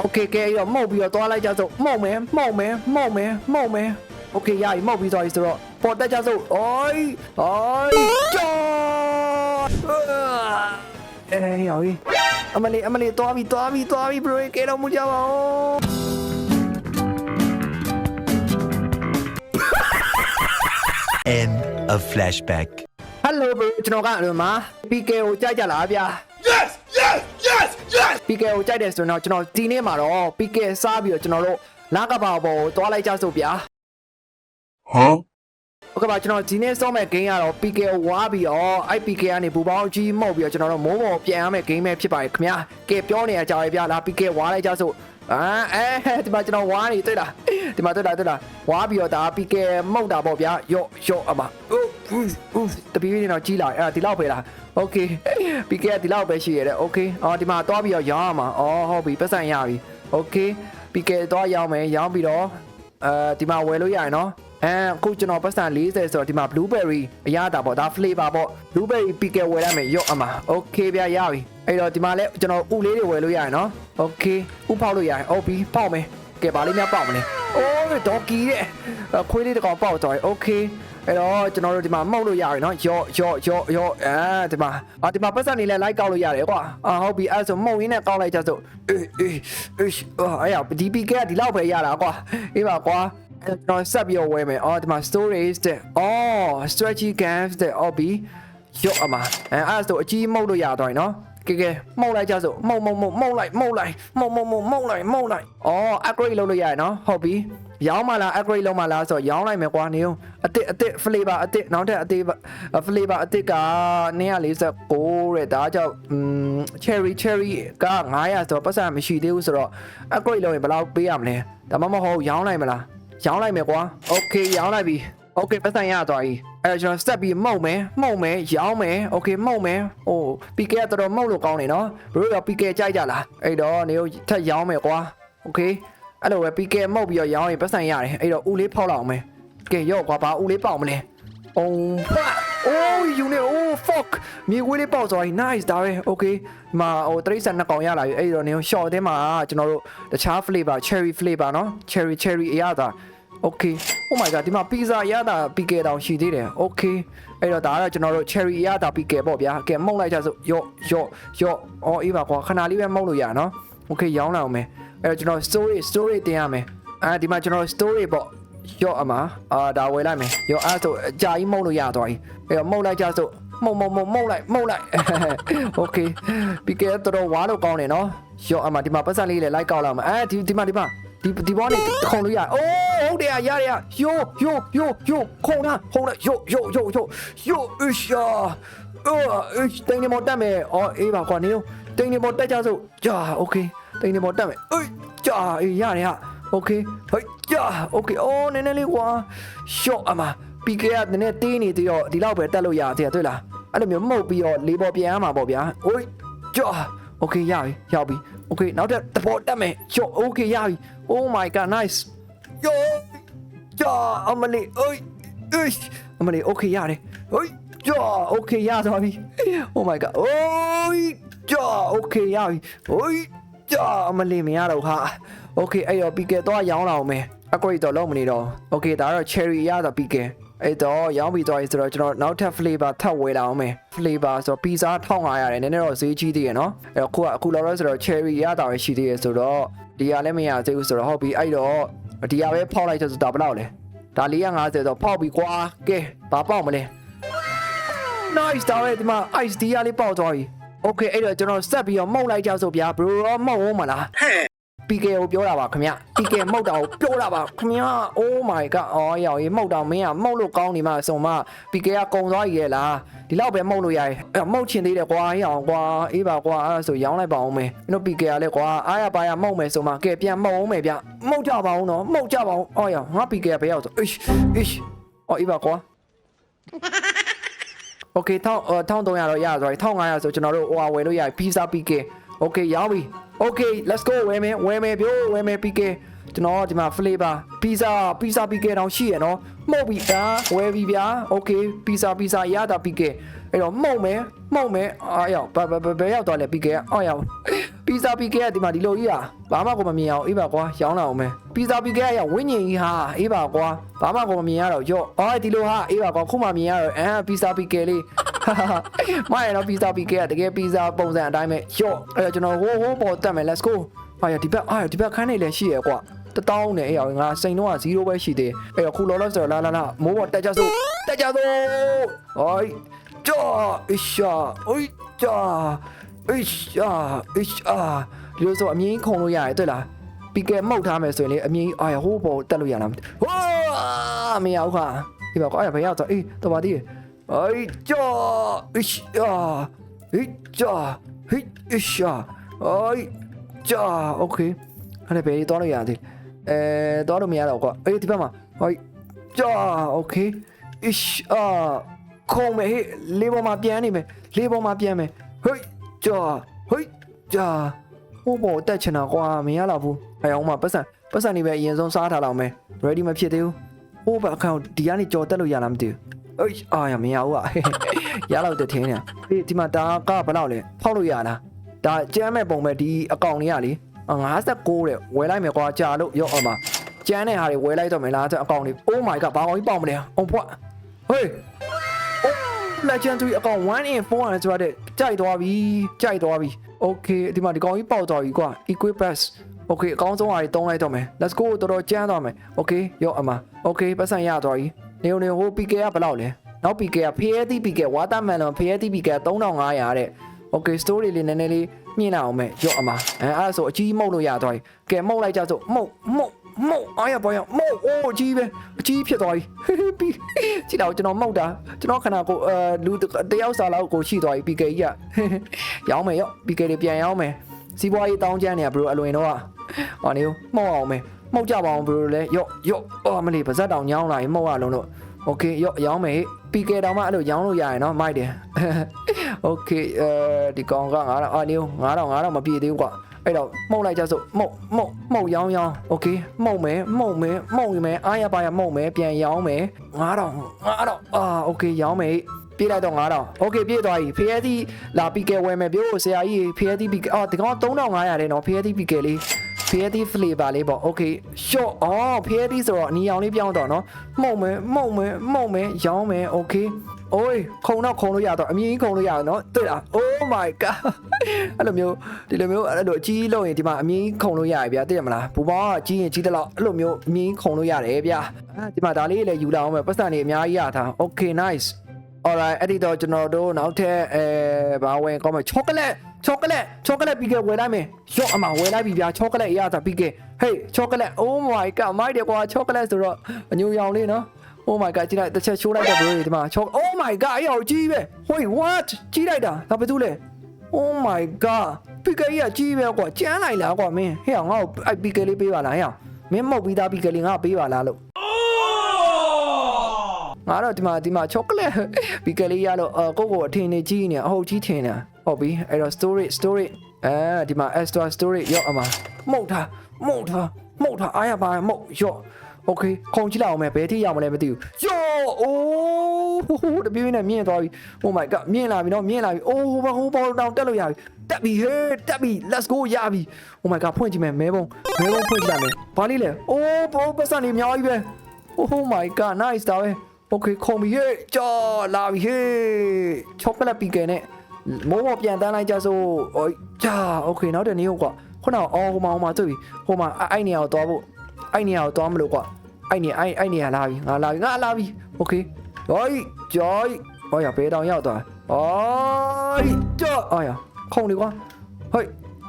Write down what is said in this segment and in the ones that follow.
โอเคကဲအဲ့တော့မှုတ်ပြီးတော့သွားလိုက်ကြစို့မှုတ်မယ်မှုတ်မယ်မှုတ်မယ်မှုတ်မယ်โอเคရပြီမှုတ်ပြီးသွားပြီဆိုတော့ပေါ်တက်ကြစို့အိုးအိုးကြောအေးရော်အမလေးအမလေးသွားပြီသွားပြီသွားပြီဘရိုကဲတော့မကြပါဦး End of flashback. ဟယ်လိုဘရိုကျွန်တော်ကအလွန်မှာ PK ကိုကြိုက်ကြလားဗျာ Yes, yes, yes, yes. PK ကိုကြိုက်တယ်ဆိုတော့ကျွန်တော်ဒီနေ့မှာတော့ PK စားပြီးတော့ကျွန်တော်တို့လာကပါဘောကိုတွားလိုက်ကြစို့ဗျာ Huh? ဟုတ်ကဲ့ပါကျွန်တော်ဒီနေ့စောမဲ့ game ကတော့ PK ကိုဝါပြီးတော့အဲ့ PK ကနေဘူပေါင်းကြီးမှုတ်ပြီးတော့ကျွန်တော်တို့မိုးမော်ပြန်ရမယ့် game ပဲဖြစ်ပါတယ်ခင်ဗျာကဲပြောနေရကြရဗျာလာ PK ဝါလိုက်ကြစို့အာအဲဒီမှာကျွန်တော်ဝါနေတွေ့လားဒီမှာတွေ့လားတွေ့လားဝါပြီးတော့ဒါ PK မှုတ်တာပေါ့ဗျာယော့ယော့အမဦး ဦးတပီးနေတော့ကြီးလာအဲ့ဒါဒီလောက်ပဲလားโอเค PK ကဒီလောက်ပဲရှိရတဲ့โอเคအော်ဒီမှာတွားပြီးတော့ရောင်းရမှာအော်ဟုတ်ပြီပတ်စံရပြီโอเค PK တွားရောင်းမယ်ရောင်းပြီးတော့အဲဒီမှာဝယ်လို့ရရင်နော် အဲအခုကျွန်တော်ပတ်စံ40ဆိုတော့ဒီမှာ blueberry အရတာပေါ့ဒါ flavor ပေါ့ blueberry pickle ဝယ်ရမယ်ရော့အမ okay ဗျာရပြီအဲ့တော့ဒီမှာလဲကျွန်တော်ဥလေးတွေဝယ်လို့ရရင်နော် okay ဥပေါက်လို့ရရင်ဟုတ်ပြီပေါက်မယ်ကဲဘာလေးများပေါက်မလဲအိုးဒေါကီတဲ့ခွေးလေးတစ်ကောင်ပေါက်သွားပြီ okay အဲ့တော့ကျွန်တော်တို့ဒီမှာမှုတ်လို့ရပြီနော်ရော့ရော့ရော့ရော့အဲဒီမှာအာဒီမှာပတ်စံနေလဲလိုက်ကောက်လို့ရတယ်ကွာအာဟုတ်ပြီအဲ့ဆိုမှုတ်ရင်းနဲ့ကောက်လိုက်ကြစို့အေးအေးအေးအဲ့ရဒီ PK ကဒီလောက်ပဲရတာကွာအေးပါကွာအဲ့တော့ကျွန်တော်ဆက်ပြီးတော့ဝယ်မယ်။အော်ဒီမှာ storage တဲ့။အော် stretchy cans တဲ့။အော်ဘီရော့အမ။အဲအဲ့ဒါဆိုအကြီးမှုတ်လို့ရတော့ရင်နော်။ ကဲကဲမှုတ်လိုက်ကြစို့မှုတ်မှုတ်မှုတ်မှုတ်လိုက်မှုတ်လိုက်မှုတ်မှုတ်မှုတ်မှုတ်လိုက်မှုတ်လိုက်အော် upgrade လုပ်လို့ရတယ်နော်ဟုတ်ပြီရောင်းမလား upgrade လုပ်မလားဆိုတော့ရောင်းလိုက်မယ်ကွာနေအောင်အစ်စ်အစ်စ် flavor အစ်စ်နောက်ထပ်အစ်စ် flavor အစ်စ်က149တဲ့ဒါကြောင့် um cherry cherry က900ဆိုတော့ပတ်စံမရှိသေးဘူးဆိုတော့ upgrade လုပ်ရင်ဘယ်လောက်ပေးရမလဲဒါမှမဟုတ်ရောင်းလိုက်မလားရောင်းလိုက်မယ်ကွာ okay ရောင်းလိုက်ပြီ โอเคပတ်စံရသွားပြီအဲ့တော့ကျွန်တော်စက်ပြီးမှုတ်မယ်မှုတ်မယ်ရောင်းမယ်โอเคမှုတ်မယ်ဟို PK ကတော်တော်မှုတ်လို့ကောင်းနေနော်ဘရိုရော PK ကြိုက်ကြလားအဲ့တော့နေကိုထက်ရောင်းမယ်ကွာโอเคအဲ့လိုပဲ PK မှုတ်ပြီးတော့ရောင်းရင်ပတ်စံရတယ်အဲ့တော့ဦးလေးဖောက်လောက်အောင်မယ်ကဲရော့ကွာဘာဦးလေးပေါက်မလဲအုံဖာအိုးယူနေအိုး fuck မြေခွေးလေးပေါက်သွားပြီ nice ဒါပဲ okay ဒီမှာဟိုတရိတ်ဆန်နှစ်ကောင်ရလာပြီအဲ့တော့နေ short ထဲမှာကျွန်တော်တို့တခြား flavor cherry flavor เนาะ cherry cherry အရသာ okay oh my god ဒီမှာ pizza ရတာ PK တောင်ရှိသေးတယ် okay အဲ့တော့ဒါကတော့ကျွန်တော်တို့ cherry ရတာ PK ပေါ့ဗျာကဲမှုတ်လိုက်ကြစို့ယော့ယော့ယော့အော်အေးပါကွာခဏလေးပဲမှုတ်လို့ရနော် okay ရောင်းလာအောင်မယ်အဲ့တော့ကျွန်တော် story story တင်ရမယ်အဲဒီမှာကျွန်တော် story ပေါ့ယော့အမအာဒါဝယ်လိုက်မယ်ယော့အဲ့ဆိုအကြာကြီးမှုတ်လို့ရသွားပြီအဲ့တော့မှုတ်လိုက်ကြစို့မှုတ်မှုတ်မှုတ်မှုတ်လိုက်မှုတ်လိုက် okay PK တော်တော်ဝါလို့ကောင်းတယ်နော်ယော့အမဒီမှာပတ်စံလေးလည်းလိုက်ကောက်လာမှာအဲဒီဒီမှာဒီမှာ ဒီဒီဘောနေခုံလို့ရအိုးဟုတ်တယ်ရရရယိုယိုယိုယိုခုံလားခုံလားယိုယိုယိုယိုယိုအရှာအော်အစ်တင်းနေမတက်မယ်အော်အေးပါကွာနေတင်းနေမတက်ကြစို့ကြာโอเคတင်းနေမတက်မယ်အေးကြာအေးရတယ်ဟာโอเคဟိုကြာโอเคအော်နည်းနည်းလေးကွာရှော့အမပီကေကနည်းနည်းတင်းနေသေးတော့ဒီလောက်ပဲတက်လို့ရသေးတယ်တွေ့လားအဲ့လိုမျိုးမှုတ်ပြီးတော့လေးပေါ်ပြန်ရမှာပေါ့ဗျာအိုးကြာ โอเคရပြီရောက်ပြီโอเคနောက်တက်တပေါ်တက်မယ်ရှော့โอเคရပြီ Oh my god nice ယောကြာအမလေးအေးအေးအမလေး okay ရတယ်ဟိုကြာ okay ရသွားပြီ Oh my god အိုးကြာ okay ရပြီဟိုကြာအမလေးမရတော့ဟာ Okay အဲ့တော့ PK တော့ရောင်းလာအောင်မယ် upgrade တော့လုံးမနေတော့ Okay ဒါတော့ cherry ရတာ PK အဲ့တော့ရောင်းပြီးသွားပြီဆိုတော့ကျွန်တော်နောက်ထပ် flavor ထပ်ဝယ်လာအောင်မယ် flavor ဆိုတော့ pizza 1500ရတယ်နည်းနည်းတော့ဈေးကြီးသေးရနော်အဲ့တော့ခုကအခုလောလောဆိုတော့ cherry ရတာပဲရှိသေးရဆိုတော့ဒီရလည်းမရသေးဘူးဆိုတော့ဟုတ်ပြီအဲ့တော့ဒီရပဲဖောက်လိုက်ဆိုတော့ဘယ်လောက်လဲဒါ450ဆိုဖောက်ပြီကွာကဲဘာပေါက်မလဲ nice ဒါပဲဒီမှာ ice ဒီရလေးပေါက်သွားပြီ okay အဲ့တော့ကျွန်တော်ဆက်ပြီးတော့မှုတ်လိုက်ကြဆိုဗျာ bro ရောမှုတ်အောင်မလား PK ကိုပြောတာပါခင်ဗျ PK မှုတ်တာကိုပြောတာပါခင်ဗျ Oh my god အော်ရောင်ကြီးမှုတ်တာမင်းကမှုတ်လို့ကောင်းနေမှာစုံမ PK ကကုံသွားကြီးရဲ့လားဒီလောက်ပဲမှုတ်လို့ရတယ်မှုတ်ချင်သေးတယ်ကွာရောင်ကွာအေးပါကွာအဲ့ဆိုရောင်းလိုက်ပါအောင်မယ်ကျွန်တော် PK ကလည်းကွာအားရပါရမှုတ်မယ်ဆိုမှကဲပြန်မှုတ်အောင်မယ်ဗျမှုတ်ကြပါအောင်နော်မှုတ်ကြပါအောင်အော်ရောင်ငါ PK ကဘယ်ရောက်ဆိုအိအိအော်အေးပါကွာ Okay 1300တော့ရသွားပြီ1500ဆိုကျွန်တော်တို့ OR ဝယ်လို့ရပြီ Pizza PK Okay ရောက်ပြီ Okay let's go ဝယ်မယ်ဝယ်မယ်ပြိုးဝယ်မယ် PK ကျွန်တော်ဒီမှာ flavor pizza pizza PK တောင်ရှိရနော်မှုတ်ပြီဒါဝယ်ပြီဗျာ Okay pizza pizza ရတာ PK အဲ့တော့မှုတ်မယ်မှုတ်မယ်အာရောက်ဘဘဘရောက်သွားလဲ PK ကအော်ရောက် pizza PK ကဒီမှာဒီလိုကြီးอ่ะဘာမှကိုမမြင်အောင်အေးပါကွာရောင်းလာအောင်မယ် pizza PK ကရောက်ဝင်းညင်ကြီးဟာအေးပါကွာဘာမှကိုမမြင်ရတော့ရော့အော်ဒီလိုဟာအေးပါကွာခုမှမြင်ရတော့အဲ pizza PK လေး မရတော့ပီဇာပီကကတကယ်ပီဇာပုံစံအတိုင်းပဲရော့အဲ့တော့ကျွန်တော်ဟိုးဟိုးပေါ်တက်မယ် let's go ဟာရဒီဘက်အာဒီဘက်ခန်းနေလည်းရှိရကွာတတောင်းနဲ့အဲ့ရောငါစိန်တော့0ပဲရှိသေးအဲ့တော့ခုလောလောဆိုတော့လာလာလာမိုးပေါ်တက်ကြစို့တက်ကြစို့ဟိုင်းကြော့အရှာအိကြော့အရှာအရှာဒီလိုဆိုအမြင်ခုံလို့ရတယ်တွေ့လားပီကယ်မှုတ်ထားမယ်ဆိုရင်လေအမြင်အာဟိုးပေါ်တက်လို့ရလားဟိုးမရဘူးခါဒီဘက်ကွာအဲ့ဘယ်ရောက်တော့အေးတော်ပါသေးတယ် အိုးจ้าอิชาဟိจ้าဟိอิชาအိုးจ้าโอเคအဲ့ဒါဘယ်ကြီးတော့လို့ရသေးအဲတော့လို့မရတော့ကွာအေးဒီဘက်မှာဟိုจ้าโอเคอิชา ခုံမယ်ဟေးလေးပေါ်မှာပြန်နေမယ်လေးပေါ်မှာပြန်မယ်ဟိတ်ကြာဟိတ်ကြာဟိုပေါ်တက်ချင်တာကွာမရတော့ဘူးအဲအောင်မပတ်စံပတ်စံနေပဲအရင်ဆုံးစားထားတော့မယ် ready မဖြစ်သေးဘူးဟိုဘက်အခန်းဒီကနေကြော်တက်လို့ရလားမသိဘူး အေးအာရမရဘူးอ่ะရတော့တထင်းနေဟေးဒီမှာဒါကဘယ်လောက်လဲဖောက်လို့ရလားဒါကျမ်းမဲ့ပုံပဲဒီအကောင့်လေးကလေ59တဲ့ဝယ်လိုက်မယ်ကွာကြာလို့ရော့အောင်ပါကျမ်းတဲ့ဟာတွေဝယ်လိုက်တော့မယ်လားအကောင့်လေး Oh my god ဘာအောင်ကြီးပေါက်မလဲအောင်ဖွာဟေး legendary အကောင့်1 in 400ဆိုတဲ့ကြိုက်သွားပြီကြိုက်သွားပြီ okay ဒီမှာဒီကောင်ကြီးပေါက်သွားပြီကွာ equip pass okay အကောင်းဆုံးဟာတွေတုံးလိုက်တော့မယ် let's go တော်တော်ကျန်းသွားမယ် okay ရော့အမ okay ပတ်စံရသွားပြီ နေုံနေဟို PK ကဘယ်လောက်လဲနောက် PK က PAT PK watermelon PAT PK 3500တဲ့ okay story လေးနည်းနည်းလေးမြင်လာအောင်မယ်ရော့အမအဲအဲ့ဒါဆိုအကြီးမှုတ်လို့ရသွားပြီကဲမှုတ်လိုက်ကြစို့မှုတ်မှုတ်မှုတ်အားရပါရမှုတ်အိုးအကြီးပဲအကြီးဖြစ်သွားပြီပြီးကြည့်တော့ကျွန်တော်မှုတ်တာကျွန်တော်ခဏကိုအဲလူတယောက်စာလောက်ကိုရှိသွားပြီ PK ကြီးကရောင်းမယ်ရော့ PK တွေပြန်ရောင်းမယ်စီးပွားရေးတောင်းကျမ်းနေရဘရိုအလွင်တော့ဟောနေမှုတ်အောင်မယ် မှုတ်ကြပါအောင်ဘရိုလဲရော့ရော့အော်မလေးပါဇက်တောင်ညောင်းလာရင်မှုတ်ရလုံးတော့ โอเคရော့ရောင်းမယ်ဟေ့ PK တောင်မှအဲ့လိုရောင်းလို့ရရင်เนาะမိုက်တယ် โอเคအဲဒီကောင်က9000အာနေ9000 9000မပြည့်သေးဘူးကွာအဲ့တော့မှုတ်လိုက်ကြစို့မှုတ်မှုတ်မှုတ်ရောင်းရောင်းโอเคမှုတ်မယ်မှုတ်မယ်မှုတ်မယ်အားရပါရမှုတ်မယ်ပြန်ရောင်းမယ်9000 9000အာโอเคရောင်းမယ်ပြေးလိုက်တော့9000โอเคပြေးသွားပြီဖျဲသီးလာ PK ဝယ်မယ်ပြောဆရာကြီးဖျဲသီး PK အော်ဒီကောင်3500တဲ့နော်ဖျဲသီး PK လေး Fairy flavor လေးပေါ့ okay short အော် Fairy ဆိုတော့အနီရောင်လေးပြောင်းတော့နော်မှုံမယ်မှုံမယ်မှုံမယ်ရောင်းမယ် okay အိုးခုံတော့ခုံလို့ရတော့အမြင်ကြီးခုံလို့ရတော့နော်တွေ့လား oh my god အဲ့လိုမျိုးဒီလိုမျိုးအဲ့လိုအကြီးလို့ရင်ဒီမှာအမြင်ကြီးခုံလို့ရရဗျာသိရမလားဘူပေါင်းကကြီးရင်ကြီးတယ်လို့အဲ့လိုမျိုးအမြင်ကြီးခုံလို့ရတယ်ဗျာအာဒီမှာဒါလေးလည်းယူလာအောင်မယ်ပတ်စံနေအများကြီးရထား okay nice alright အဲ့ဒီတော့ကျွန်တော်တို့နောက်ထပ်အဲဘာဝင်ကောင်းမယ် chocolate chocolate chocolate ပြီးခဲ့ဝယ်လိုက်မယ်ရော့အမဝယ်လိုက်ပြီဗျာ chocolate ရတာပြီးခဲ့ hey chocolate oh my god မိုက်တယ်ကွာ chocolate ဆိုတော့အညူရောင်လေးနော် oh my god ကြည့်လိုက်တစ်ချက်ရှိုးလိုက်တော့ဘယ်လိုဒီမှာ choc oh my god အရောင်ကြီးပဲ wait what ကြီးလိုက်တာဒါဘာတူလဲ oh my god ပြီးခဲ့ရကြီးပဲကွာကျန်းလိုက်လားကွာမင်းဟဲ့ငါ့ကိုအဲ့ပြီးခဲ့လေးပေးပါလားဟဲ့မင်းမောက်ပြီးသားပြီးခဲ့လေးငါ့ကိုပေးပါလားလို့ငါတော့ဒီမှာဒီမှာ chocolate ဘီကလေးရလို့အကိုကိုအထင်နေကြီးနေအဟုတ်ကြီးထင်တာ ဟုတ်ပြီအဲ့တော့ storage storage အဲဒီမှာ extra storage ရော့အမမှုတ်ထားမှုတ်ထားမှုတ်ထားအားရပါမှုတ်ရော့ okay ခုံကြည့်လိုက်အောင်မယ်ဘယ်ထိရောက်မလဲမသိဘူးရော့အိုးဟိုးတပြင်းနဲ့မြင့်သွားပြီ oh my god မြင့်လာပြီနော်မြင့်လာပြီအိုးဟိုဘဟိုဘောတောင်တက်လို့ရပြီတက်ပြီဟေးတက်ပြီ let's go ရပြီ oh my god ဖွင့်ကြည့်မယ်မဲဘုံမဲဘုံဖွင့်ကြည့်မယ်ဘာလေးလဲအိုးဘောပတ်စံနေအများကြီးပဲ oh my god nice တာပဲ okay ခုံပြီဟေးကြော်လာပြီဟေးချောပလက်ပီကယ်နဲ့ မိုးမောပြန်တန်းလိုက်ကြစို့အိုးဂျာโอเคနောက်တဲ့နေ့ဟုတ်ကွာခုနကအော်ဟိုမှာဟိုမှာတွေ့ပြီဟိုမှာအဲ့နေရာကိုသွားဖို့အဲ့နေရာကိုသွားမလို့ကွာအဲ့နေအဲ့အဲ့နေရာလာပြီငါလာပြီငါလာပြီโอเคဟိုးဂျိုးဟောရဘေးတောင်ရောက်သွားအိုးကြော်အော်ရခုံလေကွာဟေး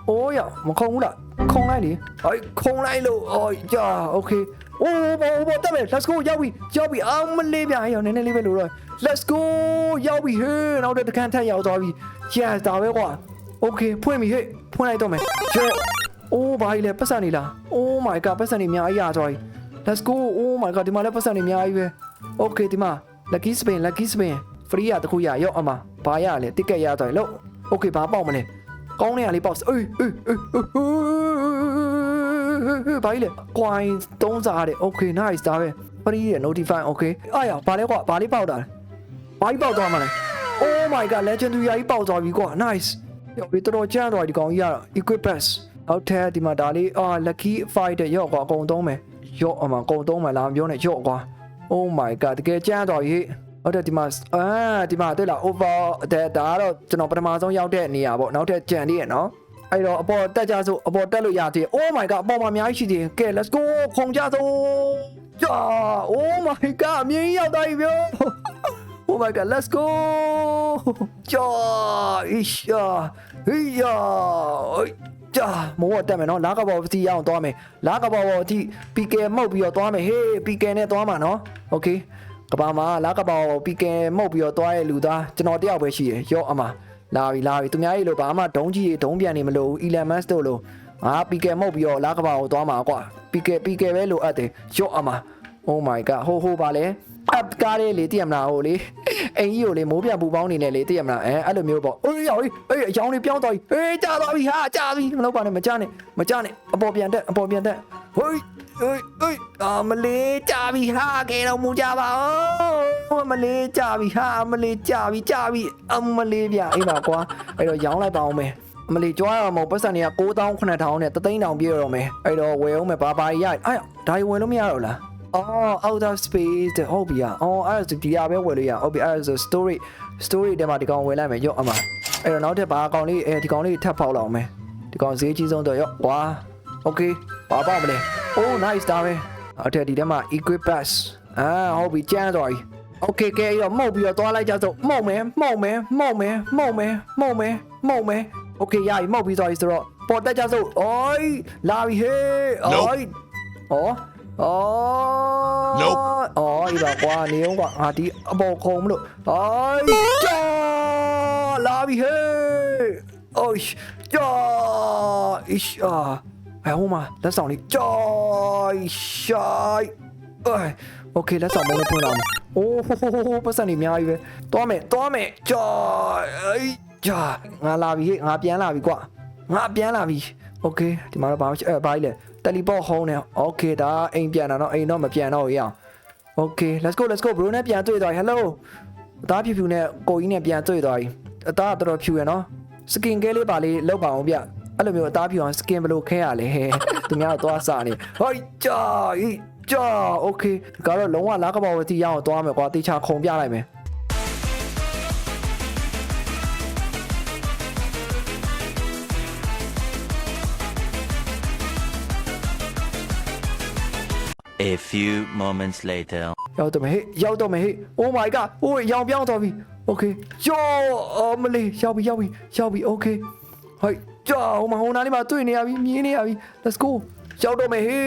အိုးရမခုံဘူးလားခုံလိုက်လေဟေးခုံလိုက်လို့အော်ဂျာโอเค โอ้โหဘောတက်မယ် let's go ရောက်ပြီရောက်ပြီအောင်မလေးပြရောနည်းနည်းလေးပဲလို့တော့ let's go ရောက်ပြီဟေးနောက်တဲ့တခန်းထက်ရောက်သွားပြီ yes ဒါပဲကွာ okay ဖွင့်ပြီဟေးဖွင့်လိုက်တော့မယ်ကျော်အိုးဘာကြီးလဲပတ်စံနေလား oh my god ပတ်စံနေအများကြီးရသွားပြီ let's go oh my god ဒီမှာလည်းပတ်စံနေအများကြီးပဲ okay ဒီမှာ lucky spin lucky spin free ရတခုရရောက်အမဘာရလဲ ticket ရသွားပြီလို့ okay ဘာပေါက်မလဲကောင်းနေရလေးပေါက်အေးအေးအေး ဘာကြီးလဲ coin သုံးစားတယ် okay nice ဒါပဲ free ရ notify okay အားရဘာလဲကွာဘာလေးပေါက်တာလဲဘာကြီးပေါက်သွားမှာလဲ oh my god legendary ကြီးပေါက်သွားပြီကွာ nice ရောဒီတော်တော်ကျန်းသွားဒီကောင်ကြီးကတော့ equipment နောက်ထပ်ဒီမှာဒါလေးအာ lucky fighter ရော့ကွာအကုန်သုံးမယ်ရော့အမအကုန်သုံးမယ်လာမပြောနဲ့ရော့ကွာ oh my god တကယ်ကျန်းသွားကြီးဟုတ်တယ်ဒီမှာအာဒီမှာတွေ့လား over တဲ့ဒါကတော့ကျွန်တော်ပထမဆုံးရောက်တဲ့နေရာပေါ့နောက်ထပ်ကြံသေးရနော် အဲ့တော့အပေါ်တက်ကြစို့အပေါ်တက်လို့ရသေးတယ် oh my god အပေါ်မှာအများကြီးရှိသေးတယ်ကဲ let's go ခုံကြစို့ကြာ oh my god အမြင်ကြီးရောက်သွားပြီဗျ Oh my god, let's go! ကြာအီရှာဟေးယာကြာမိုးတက်မယ်နော်လာကဘောပစီရအောင်သွားမယ်လာကဘောအထိ PK မှုတ်ပြီးတော့သွားမယ်ဟေး PK နဲ့သွားမှာနော် Okay ကဘာမှာလာကဘော PK မှုတ်ပြီးတော့သွားရဲ့လူသားကျွန်တော်တယောက်ပဲရှိရရော့အမ လာပြီလာပြီသူများကြီးလို့ဘာမှဒုံးကြီးတွေဒုံးပြန်နေမလို့ Elon Musk တို့လို့ငါ PK မှုတ်ပြီးတော့လာကဘောကိုသွားမှာကွာ PK PK ပဲလိုအပ်တယ်ရော့အမ Oh my god ဟိုဟိုပါလေ up ကားလေးလေတည်ရမလားဟိုလေအိမ်ကြီးကိုလေမိုးပြပူပေါင်းနေလေလေတည်ရမလားအဲအဲ့လိုမျိုးပေါ့အေးရောက်အေးအကြောင်းလေးပြောင်းသွားပြီအေးကြာသွားပြီဟာကြာပြီမလုပ်ပါနဲ့မကြနဲ့မကြနဲ့အပေါ်ပြန်တက်အပေါ်ပြန်တက်ဟိုးအေးအေးအမလေးကြာပြီဟာကဲတော့မူကြပါဦး အမလေးကြာပြီဟာအမလေးကြာပြီကြာပြီအမလေးဗျအေးပါကွာအဲ့တော့ရောင်းလိုက်ပါအောင်မယ်အမလီကြွားရမှာပတ်စံတွေက9000 9000နဲ့တသိန်းတောင်ပြည့်တော့မယ်အဲ့တော့ဝယ်အောင်မယ်ဘာဘာရအဲ့ဒါကြီးဝယ်လို့မရတော့လားအော် out of space တဲ့ဟုတ်ပြီอ่ะအော်အဲ့ဒါဒီရပဲဝယ်လို့ရဟုတ်ပြီအဲ့ဒါဆို story story ထဲမှာဒီကောင်ဝယ်လိုက်မယ်ရော့အမအဲ့တော့နောက်ထပ်ဘာကောင်လေးအဲဒီကောင်လေးထပ်ဖောက်လောက်အောင်မယ်ဒီကောင်ဈေးကြီးဆုံးတော့ရော့ဝါ okay ဘာပေါ့မလဲ oh nice ဒါပဲနောက်ထပ်ဒီထဲမှာ equip pass အာဟုတ်ပြီကျန်းသွားပြီ Okay ကဲရောမှုတ်ပြီးတော့သွားလိုက်ကြစို့မှုတ်မယ်မှုတ်မယ်မှုတ်မယ်မှုတ်မယ်မှုတ်မယ်မှုတ်မယ် Okay ရပြီမှုတ်ပြီးသွားပြီဆိုတော့ပေါ်တက်ကြစို့အိုးလာပြီဟေးအိုးဩဩ Nope ဩဒီပါကွာနေအောင်ကွာငါဒီအပေါ်ခုံမလို့အိုးကြာလာပြီဟေးအိုးကြာအစ်အာဟဲ့ဟိုမှာလက်ဆောင်လေးကြာရှိုင်အေး Okay လက်ဆောင်မုန်းလေးဖွင့်လာမယ်။ အိုးဟိုဟိုဟိုပတ်စံနေအများကြီးပဲ။သွားမယ်သွားမယ်ကြာအေးကြာငါလာပြီဟဲ့ငါပြန်လာပြီကွာ။ငါပြန်လာပြီ။ Okay ဒီမှာတော့ဘာအဲဘာကြီးလဲ။ teleport home နဲ့ Okay ဒါအိမ်ပြန်တာတော့အိမ်တော့မပြန်တော့ရအောင်။ Okay let's go let's go bro နဲ့ပြန်တွေ့သွားပြီ Hello အသားဖြူဖြူနဲ့ကိုကြီးနဲ့ပြန်တွေ့သွားပြီ။အသားကတော်တော်ဖြူရနော်။ skin care လေးပါလေးလောက်ပါအောင်ဗျ။အဲ့လိုမျိုးအသားဖြူအောင် skin ဘယ်လိုခဲရလဲ။သူများတော့သွားစားနေ။ဟိုကြာဤ ကြာโอเคဒီကတော့လုံးဝလားကပေါ်ဝတီရအောင်သွားမယ်ကွာတေချာခုံပြလိုက်မယ် A few moments later. ရောက်တော့မယ်ဟေ့ရောက်တော့မယ်ဟေ့ Oh my god ဟိုရောင်ပြောင်းသွားပြီ Okay ယောအမလေးရောက်ပြီရောက်ပြီရောက်ပြီ Okay ဟိုကြောဟိုမှာဟိုနားလေးမှာတွေ့နေရပြီမြင်နေရပြီ Let's go ရောက်တော့မယ်ဟေး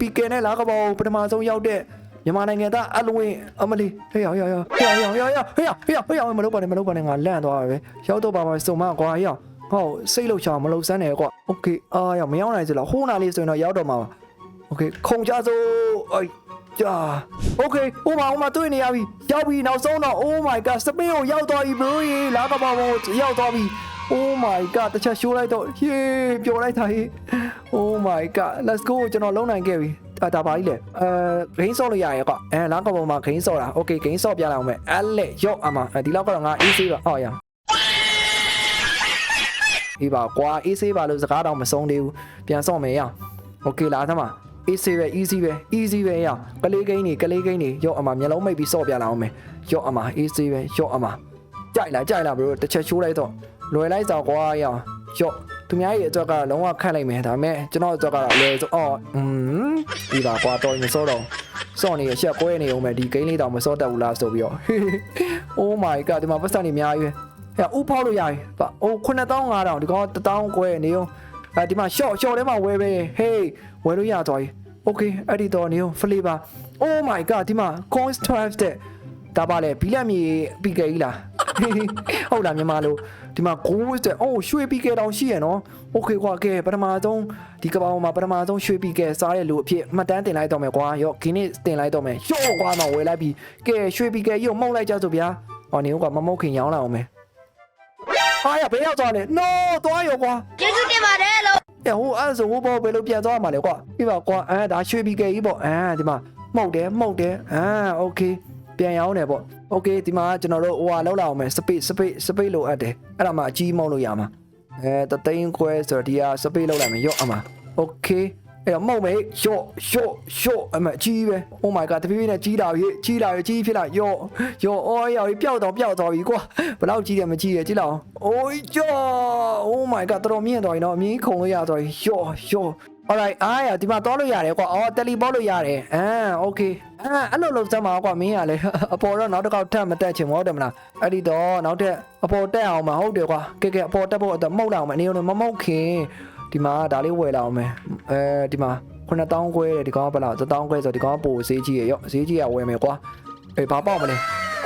PK နဲ့လားကပေါ်ပထမဆုံးရောက်တဲ့မြန်မာနိုင်ငံသားအလွင်အမလေးဟေးရောက်ရောက်ရောက်ဟေးရောက်ရောက်ရောက်ဟေးရောက်ဟေးရောက်ဟေးရောက်မလုပ်ပါနဲ့မလုပ်ပါနဲ့ငါလန့်သွားပါပဲရောက်တော့ပါပါစုံမကွာဟေးရောက်ဟောစိတ်လှုပ်ချောင်မလှုပ်စမ်းနဲ့ကွာ Okay အာရောက်မရောက်နိုင်စလားဟိုးနာလေးဆိုရင်တော့ရောက်တော့မှာပါ โอเคခုံကြစို့အိုက်ကြာโอเคဟိုမှာဟိုမှာတွေ့နေရပြီရောက်ပြီနောက်ဆုံးတော့ oh my god စပင်းကိုရောက်သွားပြီ bro ရေလာကပါဘောရောက်သွားပြီ oh my god တခြားရှိုးလိုက်တော့ yeah ပျော်လိုက်တာဟေး oh my god let's go ကျွန်တော်လုံးနိုင်ခဲ့ပြီအာဒါပါကြီးလေအဲဂိမ်းဆော့လို့ရရဲ့ကွအဲလာကပါဘောမှာဂိမ်းဆော့တာ okay ဂိမ်းဆော့ပြလိုက်အောင်မယ်အဲ့လေရော့အမဒီလောက်ကတော့ငါ easy ပါဟောရဒီပါကွာ easy ပါလို့စကားတော့မဆုံးသေးဘူးပြန်ဆော့မယ်ရအောင် okay လာသမား easy ပဲ easy ပဲ easy ပဲရအောင်ကလေးကိန်းနေကလေးကိန်းနေရော့အမမျက်လုံးမိတ်ပြီးဆော့ပြလာအောင်မယ်ရော့အမ easy ပဲရော့အမကြိုက်လားကြိုက်လား bro တစ်ချက်ချိုးလိုက်တော့ လွယ်လိုက်တော့ကွာရအောင်ရော့သူများရဲ့အတွက်ကလုံးဝခတ်လိုက်မယ်ဒါပေမဲ့ကျွန်တော်အတွက်ကတော့လွယ်ဆိုအော်อืมဒီပါကွာတော်ရင်စောတော့စော့နေရရှက်ကွဲနေအောင်မယ်ဒီကိန်းလေးတောင်မစော့တတ်ဘူးလားဆိုပြီးတော့ oh my god ဒီမှာပတ်စံနေအများကြီးပဲဟဲ့ဥဖောက်လို့ရပြီပါအိုး9500ဒီကောင်1000ကွဲနေအောင်အဲဒီမှာ short short ထဲမှာဝယ်ပဲ hey ဝယ်လို့ရသွားပြီ okay အဲ့ဒီတော့နေအောင် flavor oh my god ဒီမှာ coins 12တဲ့ဒါပါလေဘီလက်မြေပြီးကြကြီးလားဟုတ်လားမြန်မာလို ဒီမှာ9တဲ့အော်ရွှေပြီးကြတောင်ရှိရနော် okay ကွာကဲပထမဆုံးဒီကပောင်မှာပထမဆုံးရွှေပြီးကြစားတဲ့လူအဖြစ်မှတ်တမ်းတင်လိုက်တော့မယ်ကွာရော့ခင်းနေတင်လိုက်တော့မယ်ရော့ကွာမဝယ်လိုက်ပြီကဲရွှေပြီးကြရုံမှုတ်လိုက်ကြစို့ဗျာဟောနေကွာမမုတ်ခင်ရောင်းလာအောင်မယ်ဟာရဘယ်ရောက်သွားလဲ no သွားရောကွာ ကျေးဇူးတင်ပါတယ်လို့ အဲဟိုအဲ့ဒါဆိုဟိုဘောဘယ်လိုပြန်သွားမှာလဲကွာပြပါကွာအဲဒါရွှေပြီးကြကြီးပေါ့အဲဒီမှာမှုတ်တယ်မှုတ်တယ်အာโอเค ပြန်ရောင်းတယ်ပေါ့โอเคဒီမှာကျွန်တော်တို့ဟိုဟာလောက်လာအောင်မယ်စပိတ်စပိတ်စပိတ်လိုအပ်တယ်အဲ့ဒါမှအကြီးမုံလို့ရမှာ အဲတသိန်းခွဲဆိုတော့ဒီဟာစပေးလောက်လိုက်မယ်ရော့အမโอเค အဲ့တော့မုံမေရော့ရော့ရော့အမကြီးပဲ Oh my god တဖြည်းဖြည်းနဲ့ကြီးလာပြီကြီးလာပြီကြီးဖြစ်လာရော့ရော့အော်ရော်ပျောက်တော့ပျောက်သွားပြီကွာဘယ်လောက်ကြီးတယ်မကြီးရကြီးလာအောင် Oh ကြော့ Oh my god တော်တော်မြင့်သွားပြီနော်အမြင်ခုံလို့ရသွားပြီရော့ရော့ alright အားရဒီမှာတော့လို့ရတယ်ကွာအော်တယ်လီပို့လို့ရတယ်အမ် okay အမ်အဲ့လိုလုပ်စမ်းပါကွာမင်းကလည်းအပေါ်တော့နောက်တစ်ခေါက်ထပ်မတက်ချင်ဘူးဟုတ်တယ်မလားအဲ့ဒီတော့နောက်ထပ်အပေါ်တက်အောင်မဟုတ်တယ်ကွာကဲကဲအပေါ်တက်ဖို့အတွက်မှုတ်လာအောင်မနေလို့မမှုတ်ခင် ဒီမှာဒါလေးဝယ်လာအောင်မယ်အဲဒီမှာ9000ခွဲတယ်ဒီကောင်ကဘယ်လောက်1000ခွဲဆိုဒီကောင်ကပိုဈေးကြီးရရော့ဈေးကြီးရဝယ်မယ်ကွာအေးဘာပေါက်မလဲ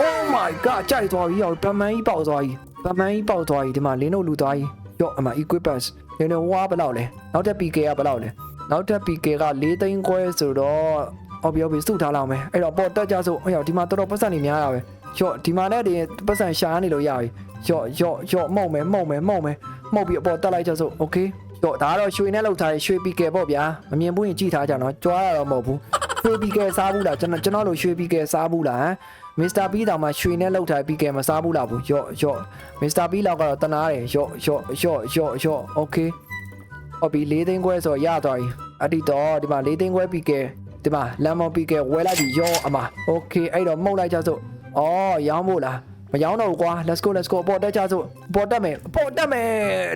Oh my god ကြိုက်သွားပြီရောဗမန်ကြီးပေါက်သွားပြီဗမန်ကြီးပေါက်သွားပြီဒီမှာလင်းတို့လူသွားကြီးရော့အမ equipment လင်းတို့ဝါဘယ်လောက်လဲနောက်ထပ် PK ကဘယ်လောက်လဲနောက်ထပ် PK က4သိန်းခွဲဆိုတော့အော်ပြောပြီးစုထားလောက်မယ်အဲ့တော့ပေါ်တက်ကြဆိုဟိုဒီမှာတော်တော်ပတ်စံနေများတာပဲရော့ဒီမှာလည်းဒီပတ်စံရှာနေလို့ရပြီရော့ရော့ရော့မှုံမယ်မှုံမယ်မှုံမယ်မှုတ်ပြီးအပေါ်တက်လိုက်ကြဆို okay ရော့ဒါကတော့ရွှေနဲ့လောက်ထားရင်ရွှေ PK ပေါ့ဗျာမမြင်ဘူးရင်ကြည့်ထားကြနော်ကြွားရတော့မဟုတ်ဘူးရွှေ PK စားဘူးလားကျွန်တော်ကျွန်တော်လိုရွှေ PK စားဘူးလားဟမ် မစ္စတာဘီတောင်မှရွှေနဲ့လောက်ထားပြီးကဲမစားဘူးလားဘူးရော့ရော့မစ္စတာဘီလောက်ကတော့တနာတယ်ရော့ရော့ရော့ရော့ရော့โอเคဟုတ်ပြီ၄သိန်းခွဲဆိုတော့ရသွားပြီအဲ့ဒီတော့ဒီမှာ၄သိန်းခွဲပြီးကဲဒီမှာလမ်းမော်ပြီးကဲဝယ်လိုက်ပြီရော့အမโอเคအဲ့တော့မှုတ်လိုက်ကြစို့အော်ရောင်းဖို့လား မရောတော့ဘူးကွာ let's go let's go ပေါ်တက်ကြစို့ပေါ်တက်မယ်ပေါ်တက်မယ်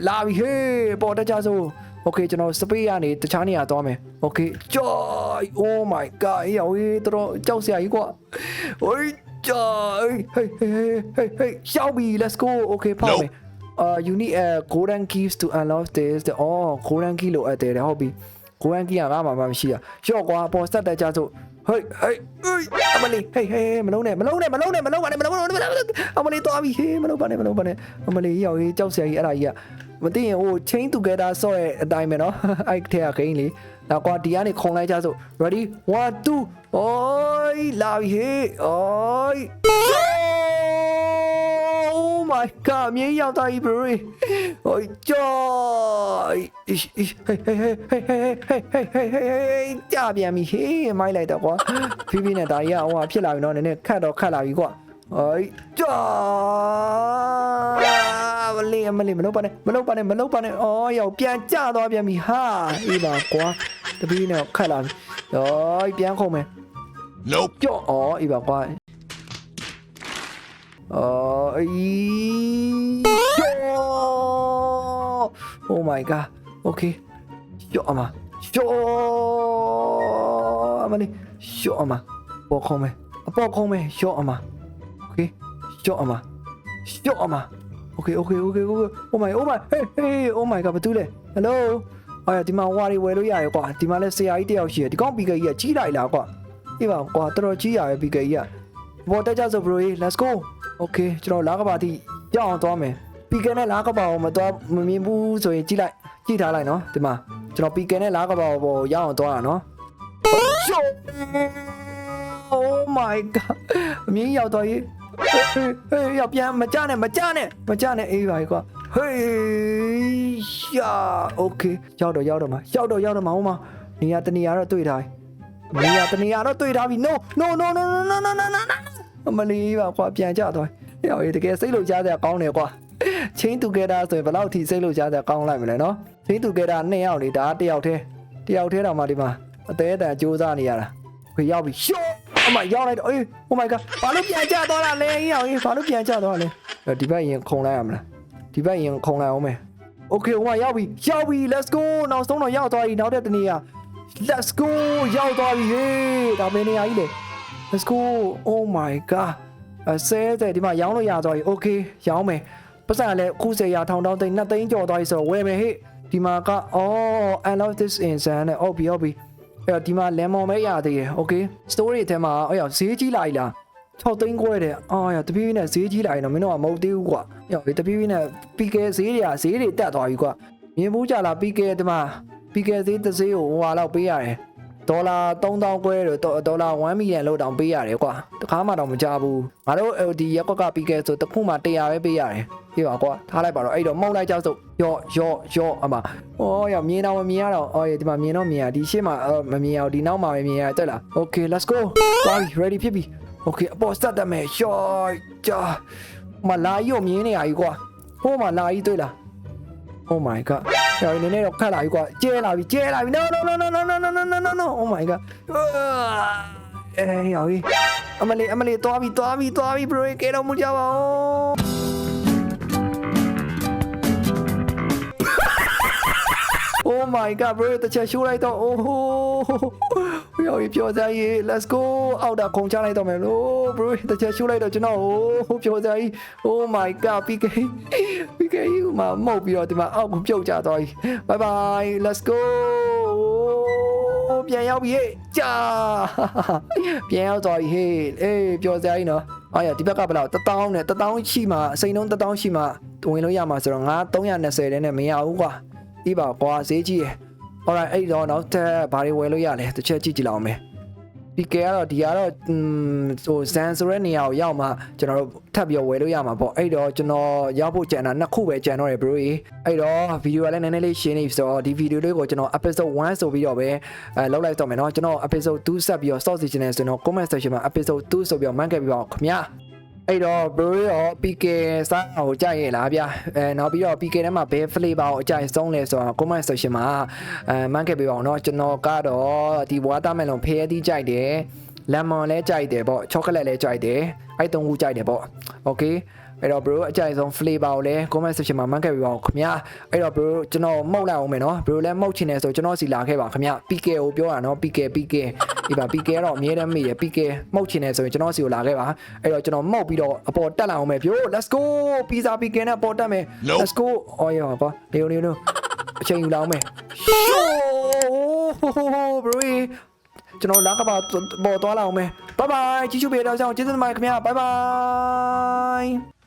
လာပြီဟေးပေါ်တက်ကြစို့ okay ကျွန်တော်စပေးရနေတခြားနေရာသွားမယ် okay ကြော် oh my god အေးအေးတော်ကြောက်စရာကြီးကွာဟိုးကြော်ဟေးဟေးဟေးဟေးရှောက်ပြီ let's go okay ဖောက်မယ် uh you need a golden keys to unlock this the oh golden key လိုအပ်တယ်ဟုတ်ပြီ golden key ကငါမှမရှိရရှော့ကွာပေါ်စတက်ကြစို့ ဟေးဟေးဟေးအမလီဟေးဟေးမလုံးနဲ့မလုံးနဲ့မလုံးနဲ့မလုံးပါနဲ့မလုံးမလုံးမလုံးအမလီသွားပြီဟေးမလုံးပါနဲ့မလုံးပါနဲ့အမလီရောက်ရေးကြောက်စရာကြီးအဲ့ဒါကြီးကမသိရင်ဟို chain together ဆော့ရဲ့အတိုင်းပဲနော်အဲ့ထဲကဂိမ်းလေး နောက်ကွာဒီကနေခုံလိုက်ကြစို့ ready 1 2အိုးလာပြီဟေးအိုး Oh my god မြေရောက်တာ bro ဟိုကြော်ဟေးဟေးဟေးဟေးဟေးဟေးဟေးကြာပြန်ပြီဟေးမိုက်လိုက်တော့ကွာဖိဖိနဲ့ဒါကြီးကဟိုဟာဖြစ်လာပြီနော်နည်းနည်းခတ်တော့ခတ်လာပြီကွာအိုးကြော်မလေးမလေးမလုံးပါနဲ့မလုံးပါနဲ့မလုံးပါနဲ့အော်ရောက်ပြန်ကြသွားပြန်ပြီဟာအေးပါကွာ တပီးနဲ့ခတ်လာပြီဟိုပြန်ခုံမယ် Nope. ကြော့အော်အေးပါကွာအော်အေးကြော့ Oh my god okay ကြော့အမကြော့အမလေးကြော့အမပေါ်ခုံးမယ်အပေါ်ခုံးမယ်ကြော့အမ okay ကြော့အမကြော့အမ okay okay okay okay oh my oh my hey hey oh my god ဘာတူလဲ hello အော်ဒီမှာဝါရီဝယ်လို့ရတယ်ကွာဒီမှာလဲဆရာကြီးတယောက်ရှိတယ်ဒီကောင်ပီကကြီးကကြီးလိုက်လားကွာအေးပါကွာတော်တော်ကြီးရပဲပီကကြီးကဘောတက်ကြဆို bro let's go okay ကျွန်တော်လာကပါတိကြောက်အောင်သွားမယ်ပီကနဲ့လာကပါကိုမသွားမမြင်ဘူးဆိုရင်ကြည့်လိုက်ကြည့်ထားလိုက်နော်ဒီမှာကျွန်တော်ပီကနဲ့လာကပါကိုပေါ်ရအောင်သွားတာနော် Oh my god အမြင်ရောက်သွားရေးဟေးဟေးရောက်ပြန်မကြနဲ့မကြနဲ့မကြနဲ့အေးပါကွာ ဟေးရှာโอเคရောက်တော့ရောက်တော့မှာရောက်တော့ရောက်တော့မှာဟိုမှာနေရာတနေရာတော့တွေ့ထားပြီနေရာတနေရာတော့တွေ့ထားပြီ no no no no no no no no no no အမလီပါကွာပြန်ကြသွားရောက်ရေးတကယ်စိတ်လို့ကြားစရာကောင်းတယ်ကွာချင်းတူကြတာဆိုရင်ဘယ်လောက်ထိစိတ်လို့ကြားစရာကောင်းလိုက်မလဲနော်ချင်းတူကြတာနှစ်ယောက်လေဒါတယောက်တည်းတယောက်တည်းတော့မှဒီမှာအသေးအတန်စူးစမ်းနေရတာခွေရောက်ပြီရှော့အမရောက်လိုက်တော့အေး oh my god ဘာလို့ပြန်ကြသွားတာလဲရောက်ရေးဘာလို့ပြန်ကြသွားလဲဒီဘက်ရင်ခုံလိုက်ရမလား ဒီဘက်ရင်ခုံလိုက်အောင်မယ် Okay ဟိုမှာရောက်ပြီရောက်ပြီ let's go နောက်ဆုံးတော့ရောက်သွားပြီနောက်တဲ့တနေရာ let's go ရောက်သွားပြီဟေးဒါမင်းနေရာကြီးလေ let's go oh my god အဆဲတဲ့ဒီမှာရောင်းလို့ရသွားပြီ okay ရောင်းမယ်ပတ်စံလည်းအခုစေရထောင်တောင်းသိန်း2သိန်းကျော်သွားပြီဆိုတော့ဝယ်မယ်ဟေ့ဒီမှာက oh I love this insan နဲ့ဟုတ်ပြီဟုတ်ပြီအဲ့တော့ဒီမှာ lemon ပဲရသေးတယ် okay story ထဲမှာအဲ့ရောက်ဈေးကြီးလာပြီလား 6သိန်းခွဲတယ်အာရတပြေးပြေးနဲ့ဈေးကြီးလာရင်တော့မင်းတို့ကမဟုတ်သေးဘူးကွာရောက်လေတပြေးပြေးနဲ့ PK ဈေးတွေကဈေးတွေတက်သွားပြီကွာမြင်ဘူးကြလား PK ဒီမှာ PK ဈေးတစ်ဈေးကိုဟိုဟာလောက်ပေးရတယ်ဒေါ်လာ3000ခွဲတော့ဒေါ်လာ1မီလီယံလောက်တောင်ပေးရတယ်ကွာတခါမှတော့မကြဘူးငါတို့ဒီရက်ကွက်က PK ဆိုတစ်ခုမှ100ပဲပေးရတယ်ပြပါကွာထားလိုက်ပါတော့အဲ့တော့မှုန်လိုက်ကြစို့ယော့ယော့ယော့အမဩရမြင်တော့မမြင်ရတော့အော်ဒီမှာမြင်တော့မြင်ရဒီရှေ့မှာမမြင်ရဒီနောက်မှာပဲမြင်ရတက်လား Okay let's go သွားပြီ ready ဖြစ်ပြီ Okay အပေါ်စတတ်မယ် short ကြာမလာရုံမြင်နေရကြီးကွာဟိုမှာလာကြီးတွေ့လား Oh my god ဟဲ့နည်းနည်းတော့ခက်လာပြီကွာကျဲလာပြီကျဲလာပြီ no no no no no no no no no no oh my god အေးရောအမလေးအမလေးသွားပြီသွားပြီသွားပြီ bro ကဲတော့မကြပါဦး Oh my god bro တချက်ရှိုးလိုက်တော့ oh ရောပြောစရာကြီး let's go အောက်တာခုံချလိုက်တော့မယ်လို့ bro တချက်ရှိုးလိုက်တော့ကျွန်တော် oh ပြောစရာကြီး oh my god PK PK ဟိုမှာမှုတ်ပြီးတော့ဒီမှာအောက်ကိုပြုတ်ကျသွားပြီ bye bye let's go ပြန်ရောက်ပြီဟေ့ကြာပြန်ရောက်သွားပြီဟေ့အေးပြောစရာကြီးနော်အားရဒီဘက်ကဘယ်လောက်1000နဲ့1000ရှိမှအစိမ်းလုံး1000ရှိမှဝင်လို့ရမှာဆိုတော့ငါ320တဲ့နဲ့မရဘူးကွာ ဒီပါကွာဈေးကြီးရယ် alright အဲ့တော့နောက်တက်ဘာတွေဝယ်လို့ရလဲတစ်ချက်ကြည့်ကြည့်လောက်မယ်ဒီကဲကတော့ဒီကတော့อืมဟိုဇန်ဆိုတဲ့နေရာကိုရောက်မှကျွန်တော်တို့ထပ်ပြီးဝယ်လို့ရမှာပေါ့အဲ့တော့ကျွန်တော်ရောက်ဖို့ကြံတာနှစ်ခုပဲကြံတော့တယ် bro အဲ့တော့ဗီဒီယိုကလည်းနည်းနည်းလေးရှင်းနေပြီဆိုတော့ဒီဗီဒီယိုလေးကိုကျွန်တော် episode 1ဆိုပြီးတော့ပဲအဲလောက်လိုက်တော့မယ်เนาะကျွန်တော် episode 2ဆက်ပြီးတော့ start စီချင်တယ်ဆိုတော့ comment section မှာ episode 2ဆိုပြီးတော့ mark ခဲ့ပြီးတော့ခင်ဗျာ အဲ့တော့ bro ရော PK စားကိုကြိုက်ရလားဗျာအဲနောက်ပြီးတော့ PK ထဲမှာဘယ် flavor ကိုအကြိုက်ဆုံးလဲဆိုတော့ comment section မှာအဲ mark ခဲ့ပြီးပါအောင်เนาะကျွန်တော်ကတော့ဒီ watermelon ဖျဲသီးကြိုက်တယ် lemon လည်းကြိုက်တယ်ပေါ့ chocolate လည်းကြိုက်တယ်အဲ့သုံးခုကြိုက်တယ်ပေါ့ okay အဲ့တော့ bro အကြိုက်ဆုံး flavor ကိုလည်း comment section မှာမှတ်ခဲ့ပေးပါဦးခင်ဗျာအဲ့တော့ bro ကျွန်တော်မှုတ်လိုက်အောင်မယ်နော် bro လည်းမှုတ်ချင်တယ်ဆိုကျွန်တော်စီလာခဲ့ပါခင်ဗျာ PK ကိုပြောတာနော် PK PK ဒီပါ PK ကတော့အမြဲတမ်းမိတယ် PK မှုတ်ချင်တယ်ဆိုရင်ကျွန်တော်စီကိုလာခဲ့ပါအဲ့တော့ကျွန်တော်မှုတ်ပြီးတော့အပေါ်တက်လာအောင်မယ် bro let's go pizza PK နဲ့ပေါ်တက်မယ် let's go အော်ရောကွာလေလေလေအချိန်ယူလာအောင်မယ် bro ကျွန်တော်လမ်းကပါပေါ်သွားလာအောင်မယ် bye bye ကြည့်ရှုပေးတော့ကြောင်းကျေးဇူးတင်ပါတယ်ခင်ဗျာ bye bye